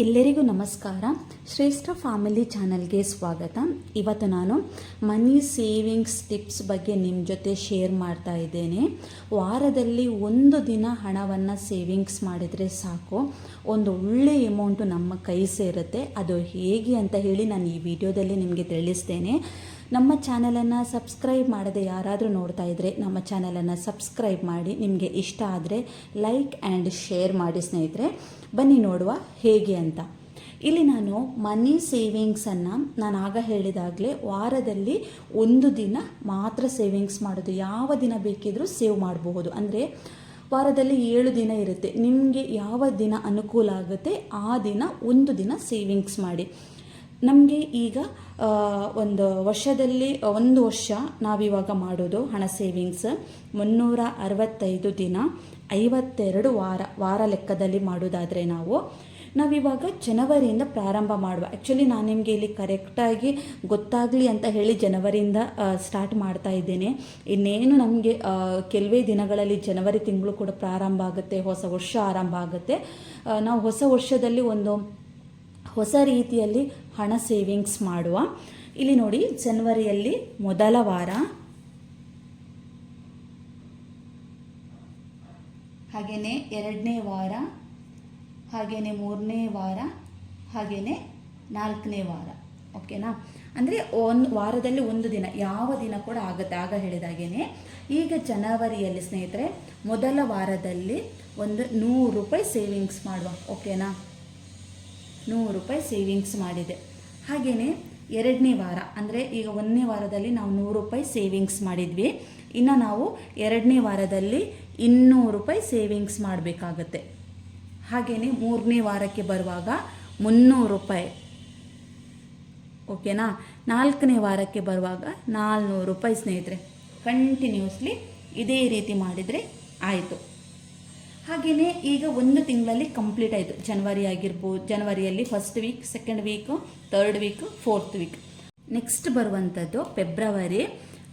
ಎಲ್ಲರಿಗೂ ನಮಸ್ಕಾರ. ಶ್ರೇಷ್ಠ ಫ್ಯಾಮಿಲಿ ಚಾನಲ್ಗೆ ಸ್ವಾಗತ. ಇವತ್ತು ನಾನು ಮನಿ ಸೇವಿಂಗ್ಸ್ ಟಿಪ್ಸ್ ಬಗ್ಗೆ ನಿಮ್ಮ ಜೊತೆ ಶೇರ್ ಮಾಡ್ತಾ ಇದ್ದೇನೆ. ವಾರದಲ್ಲಿ ಒಂದು ದಿನ ಹಣವನ್ನು ಸೇವಿಂಗ್ಸ್ ಮಾಡಿದರೆ ಸಾಕು. ಒಂದು ಒಳ್ಳೆ ಎಮೌಂಟು ನಮ್ಮ ಕೈ ಸೇರುತ್ತೆ. ಅದು ಹೇಗೆ ಅಂತ ಹೇಳಿ ನಾನು ಈ ವಿಡಿಯೋದಲ್ಲಿ ನಿಮಗೆ ತಿಳಿಸ್ತೇನೆ. ನಮ್ಮ ಚಾನಲನ್ನು ಸಬ್ಸ್ಕ್ರೈಬ್ ಮಾಡದೆ ಯಾರಾದರೂ ನೋಡ್ತಾ ಇದ್ದರೆ ನಮ್ಮ ಚಾನಲನ್ನು ಸಬ್ಸ್ಕ್ರೈಬ್ ಮಾಡಿ, ನಿಮಗೆ ಇಷ್ಟ ಆದರೆ ಲೈಕ್ ಆ್ಯಂಡ್ ಶೇರ್ ಮಾಡಿ ಸ್ನೇಹಿತರೆ. ಬನ್ನಿ ನೋಡುವ ಹೇಗೆ ಅಂತ. ಇಲ್ಲಿ ನಾನು ಮನಿ ಸೇವಿಂಗ್ಸನ್ನು, ನಾನು ಆಗ ಹೇಳಿದಾಗಲೇ ವಾರದಲ್ಲಿ ಒಂದು ದಿನ ಮಾತ್ರ ಸೇವಿಂಗ್ಸ್ ಮಾಡೋದು. ಯಾವ ದಿನ ಬೇಕಿದ್ರೂ ಸೇವ್ ಮಾಡಬಹುದು. ಅಂದರೆ ವಾರದಲ್ಲಿ ಏಳು ದಿನ ಇರುತ್ತೆ. ನಿಮಗೆ ಯಾವ ದಿನ ಅನುಕೂಲ ಆಗುತ್ತೆ, ಆ ದಿನ ಒಂದು ದಿನ ಸೇವಿಂಗ್ಸ್ ಮಾಡಿ. ನಮಗೆ ಈಗ ಒಂದು ವರ್ಷದಲ್ಲಿ, ಒಂದು ವರ್ಷ ನಾವಿವಾಗ ಮಾಡೋದು ಹಣ ಸೇವಿಂಗ್ಸ್. ಮುನ್ನೂರ ಅರವತ್ತೈದು ದಿನ, ಐವತ್ತೆರಡು ವಾರ ವಾರ ಲೆಕ್ಕದಲ್ಲಿ ಮಾಡೋದಾದರೆ ನಾವು, ನಾವಿವಾಗ ಜನವರಿಯಿಂದ ಪ್ರಾರಂಭ ಮಾಡುವ. ಆ್ಯಕ್ಚುಲಿ ನಾನು ನಿಮಗೆ ಇಲ್ಲಿ ಕರೆಕ್ಟಾಗಿ ಗೊತ್ತಾಗಲಿ ಅಂತ ಹೇಳಿ ಜನವರಿಯಿಂದ ಸ್ಟಾರ್ಟ್ ಮಾಡ್ತಾ ಇದ್ದೇನೆ. ಇನ್ನೇನು ನಮಗೆ ಕೆಲವೇ ದಿನಗಳಲ್ಲಿ ಜನವರಿ ತಿಂಗಳು ಕೂಡ ಪ್ರಾರಂಭ ಆಗುತ್ತೆ, ಹೊಸ ವರ್ಷ ಆರಂಭ ಆಗುತ್ತೆ. ನಾವು ಹೊಸ ವರ್ಷದಲ್ಲಿ ಒಂದು ಹೊಸ ರೀತಿಯಲ್ಲಿ ಹಣ ಸೇವಿಂಗ್ಸ್ ಮಾಡುವ. ಇಲ್ಲಿ ನೋಡಿ, ಜನವರಿಯಲ್ಲಿ ಮೊದಲ ವಾರ. ಹಾಗೆಯೇ ಎರಡನೇ ವಾರ ಹಾಗೆಯೇ ಮೂರನೇ ವಾರ ಹಾಗೆಯೇ ನಾಲ್ಕನೇ ವಾರ. ಓಕೆನಾ ಅಂದರೆ ಒಂದು ವಾರದಲ್ಲಿ ಒಂದು ದಿನ, ಯಾವ ದಿನ ಕೂಡ ಆಗುತ್ತೆ. ಆಗ ಹೇಳಿದಾಗೇನೆ ಈಗ ಜನವರಿಯಲ್ಲಿ ಸ್ನೇಹಿತರೆ, ಮೊದಲ ವಾರದಲ್ಲಿ ಒಂದು ನೂರು ರೂಪಾಯಿ ಸೇವಿಂಗ್ಸ್ ಮಾಡುವ. ಓಕೆನಾ ನೂರು ರೂಪಾಯಿ ಸೇವಿಂಗ್ಸ್ ಮಾಡಿದೆ. ಹಾಗೆಯೇ ಎರಡನೇ ವಾರ, ಅಂದರೆ ಈಗ ಒಂದನೇ ವಾರದಲ್ಲಿ ನಾವು ನೂರು ರೂಪಾಯಿ ಸೇವಿಂಗ್ಸ್ ಮಾಡಿದ್ವಿ. ಇನ್ನು ನಾವು ಎರಡನೇ ವಾರದಲ್ಲಿ ಇನ್ನೂರು ರೂಪಾಯಿ ಸೇವಿಂಗ್ಸ್ ಮಾಡಬೇಕಾಗತ್ತೆ. ಹಾಗೆಯೇ ಮೂರನೇ ವಾರಕ್ಕೆ ಬರುವಾಗ ಮುನ್ನೂರು ರೂಪಾಯಿ. ಓಕೆನಾ ನಾಲ್ಕನೇ ವಾರಕ್ಕೆ ಬರುವಾಗ ನಾಲ್ನೂರು ರೂಪಾಯಿ ಸ್ನೇಹಿತರೆ ಕಂಟಿನ್ಯೂಸ್ಲಿ ಇದೇ ರೀತಿ ಮಾಡಿದರೆ ಆಯಿತು. ಹಾಗೆಯೇ ಈಗ ಒಂದು ತಿಂಗಳಲ್ಲಿ ಕಂಪ್ಲೀಟ್ ಆಯಿತು. ಜನವರಿ ಆಗಿರ್ಬೋದು ಜನವರಿಯಲ್ಲಿ first week second week third week fourth week next ಬರುವಂಥದ್ದು ಫೆಬ್ರವರಿ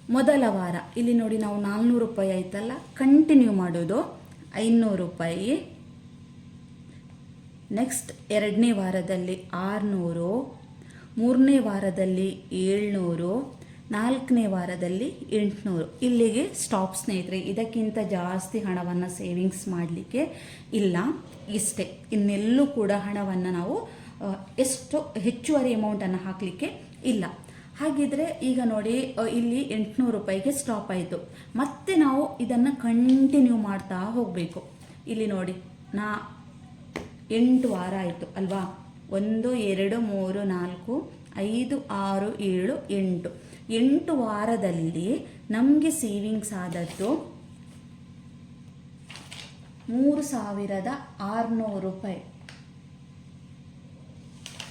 ಮೊದಲ ವಾರ. ಇಲ್ಲಿ ನೋಡಿ ನಾವು ನಾಲ್ನೂರು ರೂಪಾಯಿ ಆಯ್ತಲ್ಲ? ಕಂಟಿನ್ಯೂ ಮಾಡೋದು ಐನೂರು ರೂಪಾಯಿ. ನೆಕ್ಸ್ಟ್ ಎರಡನೇ ವಾರದಲ್ಲಿ ಆರುನೂರು, ಮೂರನೇ ವಾರದಲ್ಲಿ ಏಳ್ನೂರು ನಾಲ್ಕನೇ ವಾರದಲ್ಲಿ ಎಂಟುನೂರು. ಇಲ್ಲಿಗೆ ಸ್ಟಾಪ್ ಸ್ನೇಹಿತರೆ, ಇದಕ್ಕಿಂತ ಜಾಸ್ತಿ ಹಣವನ್ನು ಸೇವಿಂಗ್ಸ್ ಮಾಡಲಿಕ್ಕೆ ಇಲ್ಲ. ಇಷ್ಟೇ. ಇನ್ನೆಲ್ಲೂ ಕೂಡ ಹಣವನ್ನು ನಾವು ಎಷ್ಟು ಹೆಚ್ಚುವರಿ ಅಮೌಂಟನ್ನು ಹಾಕಲಿಕ್ಕೆ ಇಲ್ಲ. ಹಾಗಿದ್ರೆ ಈಗ ನೋಡಿ ಇಲ್ಲಿ ಎಂಟುನೂರು ರೂಪಾಯಿಗೆ ಸ್ಟಾಪ್ ಆಯಿತು. ಮತ್ತೆ ನಾವು ಇದನ್ನು ಕಂಟಿನ್ಯೂ ಮಾಡ್ತಾ ಹೋಗಬೇಕು. ಇಲ್ಲಿ ನೋಡಿ, ನಾ ಎಂಟು ವಾರ ಆಯಿತು ಅಲ್ವಾ? ಒಂದು, ಎರಡು, ಮೂರು, ನಾಲ್ಕು, ಐದು, ಆರು, ಏಳು, ಎಂಟು. ಎಂಟು ವಾರದಲ್ಲಿ ನಮಗೆ ಸೇವಿಂಗ್ಸ್ ಆದದ್ದು ಮೂರು ಸಾವಿರದ ಆರುನೂರು ರೂಪಾಯಿ.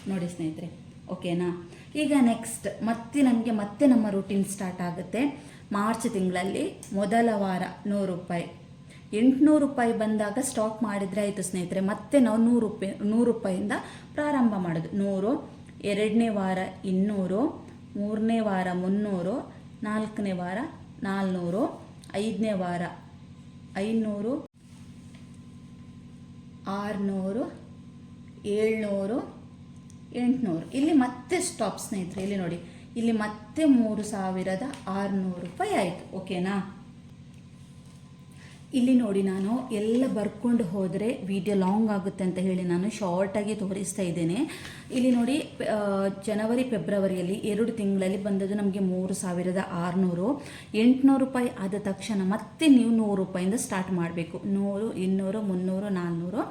ನೋಡಿ ಸ್ನೇಹಿತರೆ ಓಕೆನಾ ಈಗ ನೆಕ್ಸ್ಟ್ ಮತ್ತೆ ನಮಗೆ ಮತ್ತೆ ನಮ್ಮ ರೂಟೀನ್ ಸ್ಟಾರ್ಟ್ ಆಗುತ್ತೆ. ಮಾರ್ಚ್ ತಿಂಗಳಲ್ಲಿ ಮೊದಲ ವಾರ ನೂರು ರೂಪಾಯಿ. ಎಂಟುನೂರು ರೂಪಾಯಿ ಬಂದಾಗ ಸ್ಟಾಕ್ ಮಾಡಿದರೆ ಆಯಿತು ಸ್ನೇಹಿತರೆ, ಮತ್ತೆ ನಾವು ನೂರು ರೂಪಾಯಿ, ನೂರು ರೂಪಾಯಿಂದ ಪ್ರಾರಂಭ ಮಾಡೋದು. ನೂರು, ಎರಡನೇ ವಾರ ಇನ್ನೂರು ಮೂರನೇ ವಾರ ಮುನ್ನೂರು, ನಾಲ್ಕನೇ ವಾರ ನಾಲ್ನೂರು, ಐದನೇ ವಾರ ಐನೂರು, ಆರುನೂರು, ಏಳ್ನೂರು, ಎಂಟುನೂರು. ಇಲ್ಲಿ ಮತ್ತೆ ಸ್ಟಾಪ್ ಸ್ನೇಹಿತರೆ, ಇಲ್ಲಿ ನೋಡಿ. ಇಲ್ಲಿ ಮತ್ತೆ ಮೂರು ಸಾವಿರದ ಆರುನೂರು ರೂಪಾಯಿ ಆಯಿತು. ಓಕೆನಾ ಇಲ್ಲಿ ನೋಡಿ ನಾನು ಎಲ್ಲ ಬರ್ಕೊಂಡು ಹೋದರೆ ವಿಡಿಯೋ ಲಾಂಗ್ ಆಗುತ್ತೆ ಅಂತ ಹೇಳಿ ನಾನು ಶಾರ್ಟಾಗಿ ತೋರಿಸ್ತಾ ಇದ್ದೇನೆ. ಇಲ್ಲಿ ನೋಡಿ ಜನವರಿ, ಫೆಬ್ರವರಿಯಲ್ಲಿ ಎರಡು ತಿಂಗಳಲ್ಲಿ ಬಂದದ್ದು ನಮಗೆ ಮೂರು ಸಾವಿರದ ಆರುನೂರು. ಎಂಟುನೂರು ರೂಪಾಯಿ ಆದ ತಕ್ಷಣ ಮತ್ತೆ ನೀವು ನೂರು ರೂಪಾಯಿಂದ ಸ್ಟಾರ್ಟ್ ಮಾಡಬೇಕು. ನೂರು, ಇನ್ನೂರು, ಮುನ್ನೂರು, ನಾನ್ನೂರು,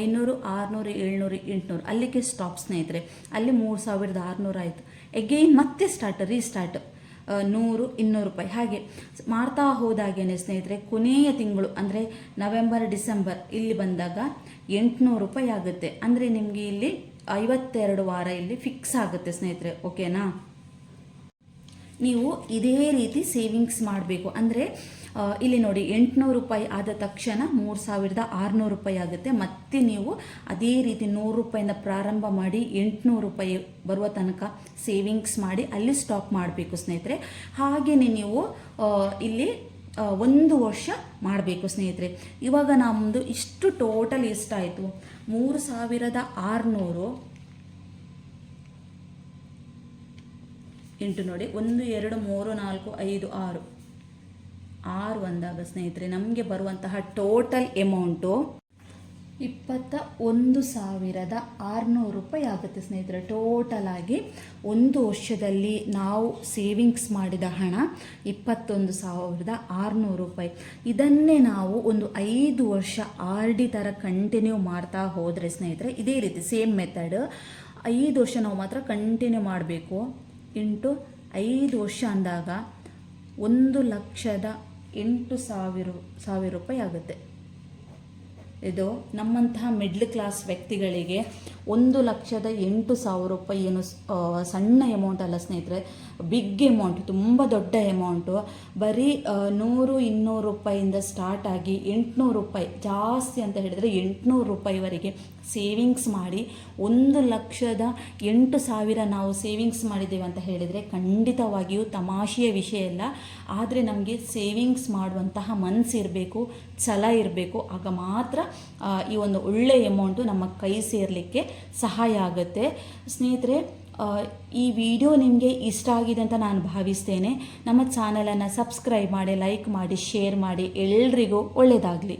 ಐನೂರು, ಆರುನೂರು, ಏಳ್ನೂರು, ಎಂಟುನೂರು. ಅಲ್ಲಿಗೆ ಸ್ಟಾಪ್ ಸ್ನೇಹಿತರೆ, ಅಲ್ಲಿ ಮೂರು ಸಾವಿರದ ಆರುನೂರು ಆಯಿತು. ಎಗೈನ್ ಮತ್ತೆ ಸ್ಟಾರ್ಟ್ ರೀಸ್ಟಾರ್ಟ್ ನೂರು, ಇನ್ನೂರು ರೂಪಾಯಿ. ಹಾಗೆ ಮಾಡ್ತಾ ಹೋದಾಗೇನೆ ಸ್ನೇಹಿತರೆ, ಕೊನೆಯ ತಿಂಗಳು, ಅಂದರೆ ನವೆಂಬರ್, ಡಿಸೆಂಬರ್ ಇಲ್ಲಿ ಬಂದಾಗ ಎಂಟುನೂರು ರೂಪಾಯಿ ಆಗುತ್ತೆ. ಅಂದರೆ ನಿಮಗೆ ಇಲ್ಲಿ ಐವತ್ತೆರಡು ವಾರ ಇಲ್ಲಿ ಫಿಕ್ಸ್ ಆಗುತ್ತೆ ಸ್ನೇಹಿತರೆ ಓಕೆನಾ ನೀವು ಇದೇ ರೀತಿ ಸೇವಿಂಗ್ಸ್ ಮಾಡಬೇಕು. ಅಂದರೆ ಇಲ್ಲಿ ನೋಡಿ, ಎಂಟುನೂರು ರೂಪಾಯಿ ಆದ ತಕ್ಷಣ ಮೂರು ಸಾವಿರದ ಆರುನೂರು ರೂಪಾಯಿ ಆಗುತ್ತೆ. ಮತ್ತೆ ನೀವು ಅದೇ ರೀತಿ ನೂರು ರೂಪಾಯಿಂದ ಪ್ರಾರಂಭ ಮಾಡಿ ಎಂಟುನೂರು ರೂಪಾಯಿ ಬರುವ ತನಕ ಸೇವಿಂಗ್ಸ್ ಮಾಡಿ ಅಲ್ಲಿ ಸ್ಟಾಪ್ ಮಾಡಬೇಕು ಸ್ನೇಹಿತರೆ. ಹಾಗೆಯೇ ನೀವು ಇಲ್ಲಿ ಒಂದು ವರ್ಷ ಮಾಡಬೇಕು ಸ್ನೇಹಿತರೆ. ಇವಾಗ ನಮ್ಮದು ಇಷ್ಟು ಟೋಟಲ್ ಎಷ್ಟಾಯಿತು ಮೂರು ಸಾವಿರದ ಆರುನೂರು ಎಂಟು ನೋಡಿ, ಒಂದು, ಎರಡು, ಮೂರು, ನಾಲ್ಕು, ಐದು, ಆರು. ಆರು ಒಂದಾಗ ಸ್ನೇಹಿತರೆ, ನಮಗೆ ಬರುವಂತಹ ಟೋಟಲ್ ಎಮೌಂಟು ಇಪ್ಪತ್ತ ಒಂದು ಸಾವಿರದ ಆರುನೂರು ರೂಪಾಯಿ ಆಗುತ್ತೆ ಸ್ನೇಹಿತರೆ. ಟೋಟಲ್ ಆಗಿ ಒಂದು ವರ್ಷದಲ್ಲಿ ನಾವು ಸೇವಿಂಗ್ಸ್ ಮಾಡಿದ ಹಣ ಇಪ್ಪತ್ತೊಂದು ಸಾವಿರದ ಆರುನೂರು ರೂಪಾಯಿ. ಇದನ್ನೇ ನಾವು ಒಂದು ಐದು ವರ್ಷ ಆರ್ ಡಿ ಥರ ಕಂಟಿನ್ಯೂ ಮಾಡ್ತಾ ಹೋದರೆ ಸ್ನೇಹಿತರೆ, ಇದೇ ರೀತಿ ಸೇಮ್ ಮೆಥಡ್ ಐದು ವರ್ಷ ನಾವು ಮಾತ್ರ ಕಂಟಿನ್ಯೂ ಮಾಡಬೇಕು. ಇಂಟು ಐದು ವರ್ಷ ಅಂದಾಗ ಒಂದು ಲಕ್ಷದ ಎಂಟು ಸಾವಿರ ಸಾವಿರ ರೂಪಾಯಿ ಆಗುತ್ತೆ. ಇದು ನಮ್ಮಂತಹ ಮಿಡ್ಲ್ ಕ್ಲಾಸ್ ವ್ಯಕ್ತಿಗಳಿಗೆ ಒಂದು ಲಕ್ಷದ ಎಂಟು ಸಾವಿರ ರೂಪಾಯಿ ಏನು ಸಣ್ಣ ಅಮೌಂಟ್ ಅಲ್ಲ ಸ್ನೇಹಿತರೆ ಬಿಗ್ ಅಮೌಂಟ್ ತುಂಬ ದೊಡ್ಡ ಎಮೌಂಟು ಬರೀ ನೂರು, ಇನ್ನೂರು ರೂಪಾಯಿಂದ ಸ್ಟಾರ್ಟ್ ಆಗಿ ಎಂಟುನೂರು ರೂಪಾಯಿ, ಜಾಸ್ತಿ ಅಂತ ಹೇಳಿದರೆ ಎಂಟುನೂರು ರೂಪಾಯಿವರೆಗೆ ಸೇವಿಂಗ್ಸ್ ಮಾಡಿ ಒಂದು ಲಕ್ಷದ ಎಂಟು ಸಾವಿರ ನಾವು ಸೇವಿಂಗ್ಸ್ ಮಾಡಿದ್ದೇವೆ ಅಂತ ಹೇಳಿದರೆ ಖಂಡಿತವಾಗಿಯೂ ತಮಾಷೆಯ ವಿಷಯ ಇಲ್ಲ ಆದರೆ ನಮಗೆ ಸೇವಿಂಗ್ಸ್ ಮಾಡುವಂತಹ ಮನಸ್ಸಿರಬೇಕು ಛಲ ಇರಬೇಕು. ಆಗ ಮಾತ್ರ ಈ ಒಂದು ಒಳ್ಳೆಯ ಎಮೌಂಟು ನಮ್ಮ ಕೈ ಸೇರಲಿಕ್ಕೆ ಸಹಾಯ ಆಗುತ್ತೆ. ಸ್ನೇಹಿತರೆ ಈ ವಿಡಿಯೋ ನಿಮಗೆ ಇಷ್ಟ ಆಗಿದೆ ಅಂತ ನಾನು ಭಾವಿಸ್ತೇನೆ. ನಮ್ಮ ಚಾನಲನ್ನು ಸಬ್ಸ್ಕ್ರೈಬ್ ಮಾಡಿ ಲೈಕ್ ಮಾಡಿ ಶೇರ್ ಮಾಡಿ ಎಲ್ರಿಗೂ ಒಳ್ಳೆಯದಾಗಲಿ